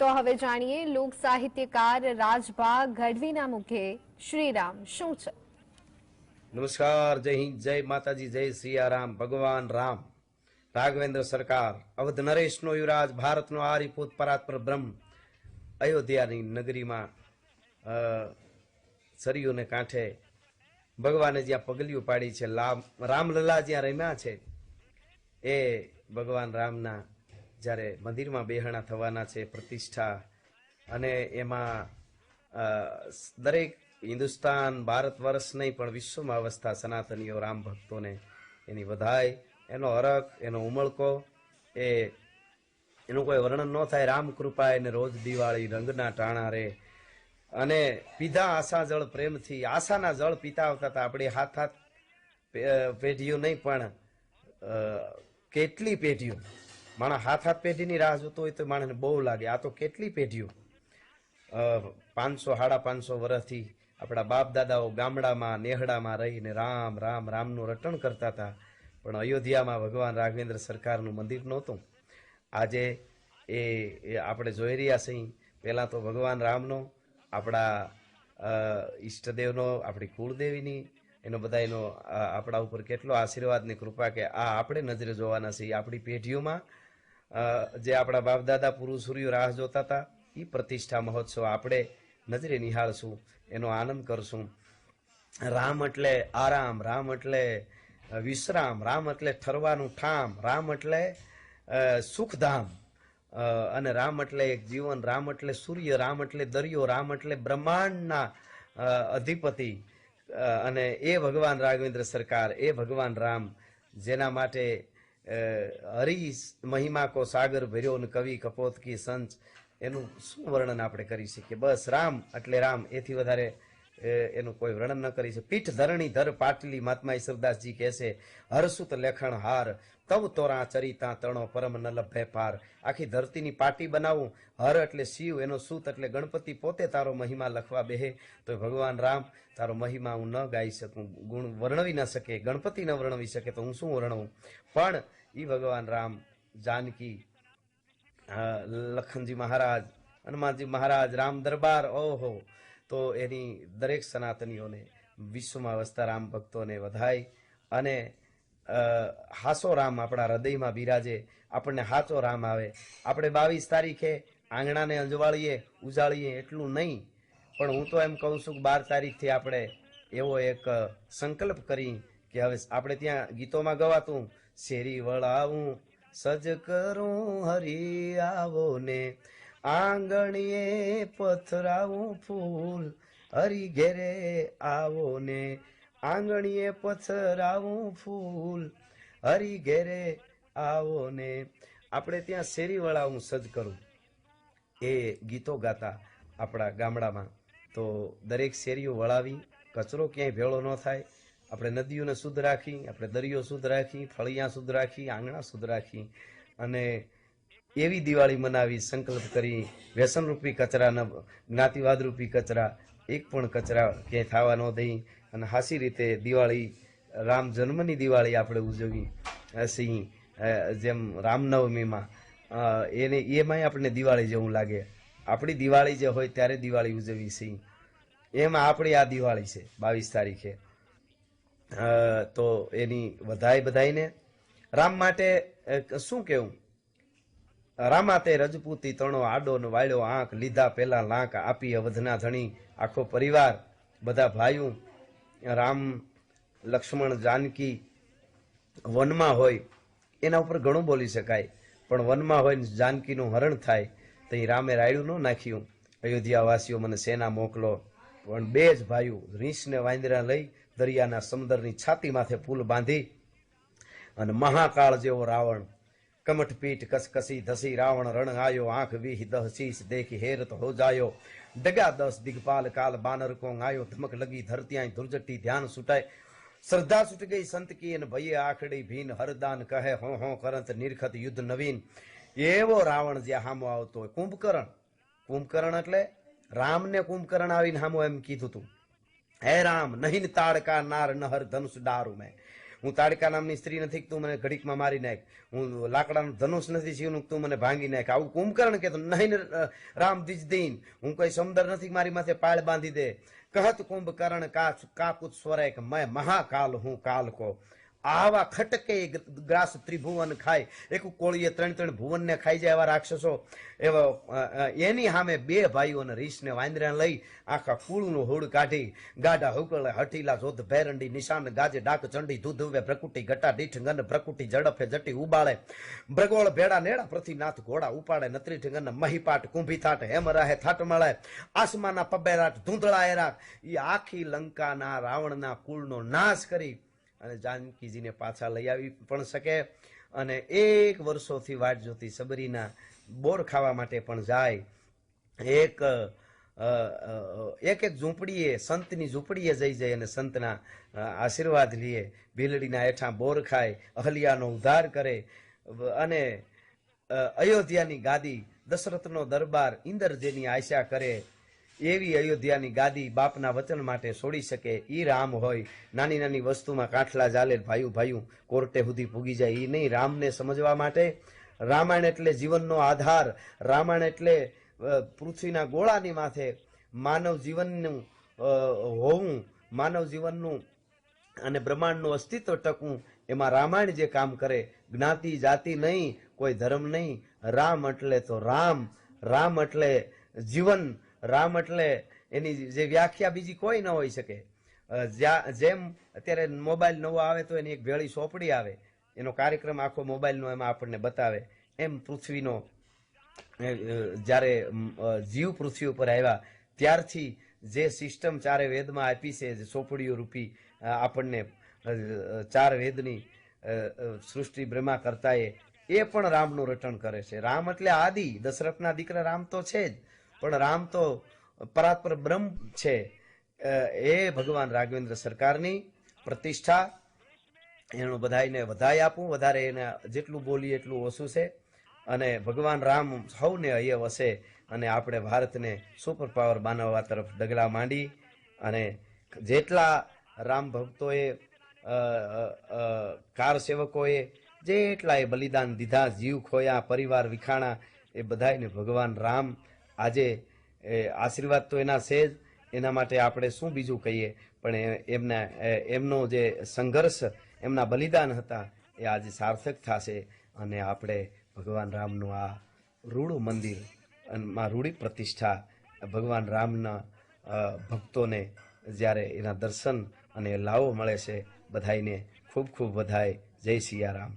તો હવે જાણીએ, લોક સાહિત્યકાર રાજભા ગઢવીના મુખે શ્રીરામ શું છે? નમસ્કાર, જય હિન્દ, જય માતાજી, જય સિયારામ, ભગવાન રામ. રાઘવેન્દ્ર સરકાર, અવધ નરેશનો યુવરાજ, ભારતનો આરિપૂત પરાત્પર બ્રહ્મ. અયોધ્યાની નગરીમાં સરિયુને કાંઠે ભગવાને જ્યાં પગલિયું પાડી છે રામલલા જ્યાં રમ્યા છે, એ ભગવાન રામના જ્યારે મંદિરમાં બેહણા થવાના છે, પ્રતિષ્ઠા, અને એમાં દરેક હિન્દુસ્તાન, ભારત વર્ષ નહીં, પણ વિશ્વમાં અવસ્થા સનાતનીઓ, રામ ભક્તોને એની વધાય. એનો હરખ એનો ઉમળકો, એ, એનું કોઈ વર્ણન ન થાય. રામ કૃપા એને રોજ દિવાળી રંગના ટાણા રે. અને પીધા આશા જળ પ્રેમથી. આશાના જળ પીતા આવતા હતા. આપણે હાથ હાથ પેઢીઓ નહીં, પણ કેટલી પેઢીઓ માણસ હાથ હાથ પેઢીની રાહ જોતો હોય તો માણસને બહુ લાગે. આ તો કેટલી પેઢીઓ? પાંચસો, સાડા પાંચસો વર્ષથી આપણા બાપ દાદાઓ ગામડામાં, નેહડામાં રહીને રામ રામ, રામનું રટણ કરતા હતા. પણ અયોધ્યામાં ભગવાન રાઘવેન્દ્ર સરકારનું મંદિર નહોતું. આજે એ આપણે જોઈ રહ્યા છીએ. પહેલાં તો ભગવાન રામનો, આપણા ઈષ્ટદેવનો, આપણી કુળદેવીની, એનો બધા એનો આપણા ઉપર કેટલો આશીર્વાદની કૃપા કે આ આપણે નજરે જોવાના છીએ. આપણી પેઢીઓમાં જે આપણા બાપ દાદા પુરુષુરીઓ રાહ જોતા હતા એ પ્રતિષ્ઠા મહોત્સવ આપણે નજરે નિહાળશું, એનો આનંદ કરશું. રામ એટલે આરામ, રામ એટલે વિશ્રામ, રામ એટલે ઠરવાનું ઠામ, રામ એટલે સુખધામ. અને રામ એટલે એક જીવન, રામ એટલે સૂર્ય, રામ એટલે દરિયો, રામ એટલે બ્રહ્માંડના અધિપતિ. અને એ ભગવાન રાઘવેન્દ્ર સરકાર, એ ભગવાન રામ, જેના માટે હરી મહિમા કો સાગર ભર્યો ને કવિ કપોત કી સંચ એનું શું વર્ણન આપણે કરી શકીએ? બસ રામ એટલે રામ. એથી વધારે એનું કોઈ વર્ણન ન કરી શકે પીઠ ધરણી ધર પાટલી મહાત્મા ઈશ્વરદાસજી કહે છે, હરસુત લેખણ હાર, તવ તોરા ચરિતા તણો પરમ ન લભે પાર. આખી ધરતીની પાટી બનાવું, હર એટલે શિવ, એનો સૂત એટલે ગણપતિ, પોતે તારો મહિમા લખવા બેહે. તો ભગવાન રામ, તારો મહિમા હું ન ગાઈ શકું. ગુણ વર્ણવી ન શકે, ગણપતિ ન વર્ણવી શકે, તો હું શું વર્ણવું? પણ એ ભગવાન રામ, જાનકી લખનજી મહારાજ હનુમાનજી મહારાજ, રામ દરબાર, ઓહો. તો એની દરેક સનાતનીઓને વિશ્વમાં વસતા રામ ભક્તોને વધાય અને હાસો રામ આપણા હૃદયમાં બિરાજે, આપણને હાચો રામ આવે. આપણે બાવીસ તારીખે આંગણાને અંજવાળીએ, ઉજાળીએ એટલું નહીં. પણ હું તો એમ કહું છું કે બાર તારીખથી આપણે એવો એક સંકલ્પ કરી કે હવે આપણે ત્યાં ગીતોમાં ગવાતું શેરી વળાવું, સજ કરું, હરી આવો ને આંગણીએ પથરાવું ફૂલ, હરી ઘેરે આવો ને આંગણીએ પથરાવું ફૂલ, હરી ઘેરે આવો ને આપણે ત્યાં શેરી વળાવું, સજ કરું. એ ગીતો ગાતા આપણા ગામડામાં. તો દરેક શેરીઓ વળાવી, કચરો ક્યાંય ભેળો ન થાય. આપણે નદીઓને શુદ્ધ રાખી, આપણે દરિયો શુદ્ધ રાખી, ફળિયા શુદ્ધ રાખી, આંગણા શુદ્ધ રાખી અને એવી દિવાળી મનાવી, સંકલ્પ કરી, વ્યસનરૂપી કચરા જ્ઞાતિવાદરૂપી કચરા, એક પણ કચરા ક્યાંય થવા ન દઈ અને હાસી રીતે દિવાળી, રામ જન્મની દિવાળી આપણે ઉજવી સિંહ જેમ રામનવમીમાં એને, એમાંય આપણને દિવાળી જેવું લાગે. આપણી દિવાળી જે હોય ત્યારે દિવાળી ઉજવી સિંહ એમાં આપણી આ દિવાળી છે, બાવીસ તારીખે. તો એની વધાય બધાયને. રામ માટે શું કેવું? રામાતે રજપૂતી તણો આડો ને વાળ્યો આંખ લીધા પેલા લાંક આપી અવધના ધણી આખો પરિવાર, બધા ભાઈઓ. રામ લક્ષ્મણ જાનકી વનમાં હોય, એના ઉપર ઘણું બોલી શકાય, પણ વનમાં હોય ને જાનકીનું હરણ થાય, તો એ રામે રાયડું ન નાખ્યું. અયોધ્યાવાસીઓ મને સેના મોકલો, પણ બે જ ભાઈઓ રીંછને વાંદરા લઈ દરિયાના સમુદ્રની છાતી માથે પુલ બાંધી અને મહાકાળ જેવો રાવણ કમઠપીઠ કસકસી ધસી રાવણ રણ આયો, આંખ વીહ દહ શીશ હેર તો હો જાયો. ડગા દસ દિગપાલ કાલ બાનર કોંગ આયો, ધમક લગી ધરતી ધુરજટી ધ્યાન સુટાય. શ્રદ્ધા છૂટ ગઈ સંત કી અને ભયે આખડી ભીન હરદાન કહે, હો હો, કરંત નિરખત યુદ્ધ નવીન. એવો રાવણ જે હામો આવતો હોય, કુંભકર્ણ. કુંભકર્ણ એટલે રામને કુંભકર્ણ આવીને હામો એમ કીધું તું. હે રામ નહીં તાડકા, નાર, નહર, ધનુષ ડારું મેં. હું તાડકા નામની સ્ત્રી નથી, તું મને ઘડીકમાં મારી નાખ. હું લાકડાનું ધનુષ નથી જીવનું, તું મને ભાંગી નાખ. આવું કુંભકર્ણ કે નહીં રામ દિન હું કોઈ સમદર નથી, મારી માથે પાળ બાંધી દે. કહત કુંભકર્ણ કાકુત સ્વરેક મેં મહાકાલ, હું કાલ કો. આવા ખટકે ગ્રાસ ત્રિભુવન ખાય. એક કોળીએ ત્રણ ત્રણ ભુવનને ખાઈ જાય એવા રાક્ષસો. એવા એની સામે બે ભાઈઓને રીસને વાંદરા લઈ આખા કુળનું હોડ કાઢી ગાડા હુકળે, હઠીલા જોધ ભેરંડી, નિશાન ગાજે, ડાક ચંડી, ધૂધવે પ્રકુટી ઘટા, દીઠ ગન પ્રકુટી ઝડપે જટી ઉબાળે. ભ્રગોળ ભેડા નેડા પ્રતિનાથ ઘોડા ઉપાડે નત્રી ઠંગન મહીપાટ કુંભી થાટ, હેમ રાહે થાટ મળે. આસમાના પબેરાટ ધૂંધળા એરાટ એ આખી લંકાના, રાવણના કુળનો નાશ કરી અને જાનકીજીને પાછા લઈ આવી પણ શકે. અને એક વર્ષોથી વાટ જોતી સબરીના બોર ખાવા માટે પણ જાય. એક એક એક ઝૂંપડીએ, સંતની ઝૂંપડીએ જઈ જાય અને સંતના આશીર્વાદ લીએ. ભીલડીના હેઠા બોર ખાય, અહલિયાનો ઉદ્ધાર કરે. અને અયોધ્યાની ગાદી, દશરથનો દરબાર ઇન્દ્રજેની આશા કરે એવી અયોધ્યાની ગાદી બાપના વચન માટે છોડી શકે ઈ રામ હોય. નાની નાની વસ્તુમાં કાંઠલા ચાલે, ભાયું ભાયું, કોર્ટે સુધી પૂગી જાય. એ નહીં રામને સમજવા માટે. રામાયણ એટલે જીવનનો આધાર. રામાયણ એટલે પૃથ્વીના ગોળાની માથે માનવ જીવનનું હોવું, માનવ જીવનનું અને બ્રહ્માંડનું અસ્તિત્વ ટકવું. એમાં રામાયણ જે કામ કરે, જ્ઞાતિ જાતિ નહીં, કોઈ ધર્મ નહીં. રામ એટલે તો રામ. રામ એટલે જીવન. રામ એટલે એની જે વ્યાખ્યા બીજી કોઈ ન હોઈ શકે. જેમ અત્યારે મોબાઈલ નવો આવે તો એની એક વેળી સોપડી આવે. એનો કાર્યક્રમ આખો મોબાઈલનો એમાં આપણને બતાવે. એમ પૃથ્વીનો જ્યારે જીવ પૃથ્વી ઉપર આવ્યા, ત્યારથી જે સિસ્ટમ ચારે વેદમાં આપી છે, જે ચોપડીઓ રૂપી આપણને ચાર વેદની સૃષ્ટિ બ્રહ્મા કરતા એ પણ રામનું રટણ કરે છે. રામ એટલે આદિ. દશરથના દીકરા રામ તો છે જ. પણ રામ તો પરાત્પર બ્રહ્મ છે. એ ભગવાન રાઘવેન્દ્ર સરકારની પ્રતિષ્ઠા. એનું બધાને વધાઈ આપું, વધારે એને જેટલું બોલીએ એટલું ઓછું છે. અને ભગવાન રામ સૌને અહીંયા વસે અને આપણે ભારતને સુપર પાવર બનાવવા તરફ ડગલા માંડી અને જેટલા રામ ભક્તોએ કાર સેવકોએ જેટલા એ બલિદાન દીધા, જીવ ખોયા, પરિવાર વિખાણા, એ બધાને ભગવાન રામ આજે આશીર્વાદ તો એના છે જ, એના માટે આપણે શું બીજું કહીએ? પણ એમના એમનો જે સંઘર્ષ, એમના બલિદાન હતા, એ આજે સાર્થક થશે અને આપણે ભગવાન રામનું આ રૂડું મંદિરમાં રૂડી પ્રતિષ્ઠા, ભગવાન રામના ભક્તોને જ્યારે એના દર્શન અને લાવો મળે છે બધાઈને ખૂબ ખૂબ વધાય જય સિયારામ